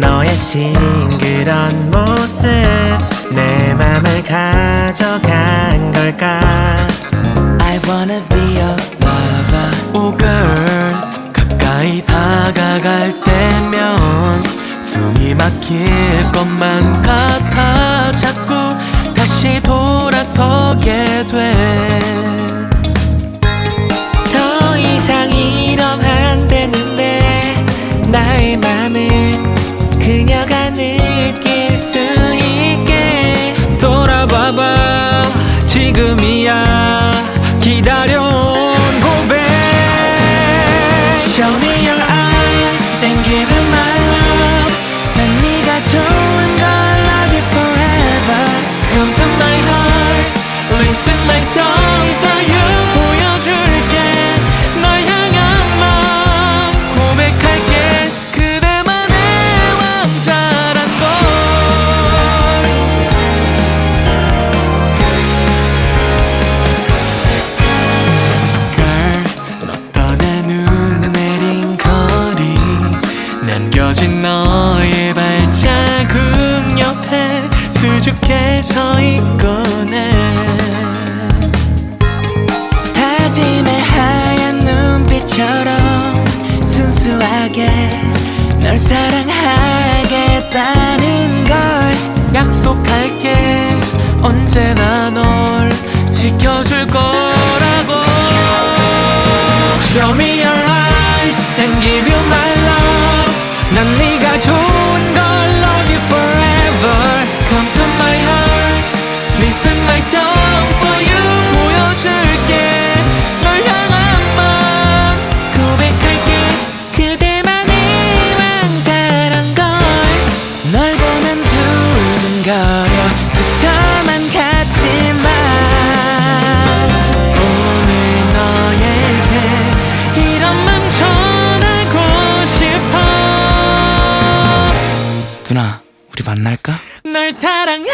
가진 그런 모습 내 맘을 가져간 걸까? I wanna be your lover. Oh girl 가까이 다가갈 때면 숨이 막힐 것만 같아. 자꾸 다시 돌아서게 돼 지금이야 기 남겨진 너의 발자국 옆에 수줍게 서해 다짐의 하얀 눈빛처럼 순수하게 널 사랑하겠다는 걸 약속할게. 언제나 널 지켜줄 거라고. Show me your 난 누나 우리 만날까? 널사랑해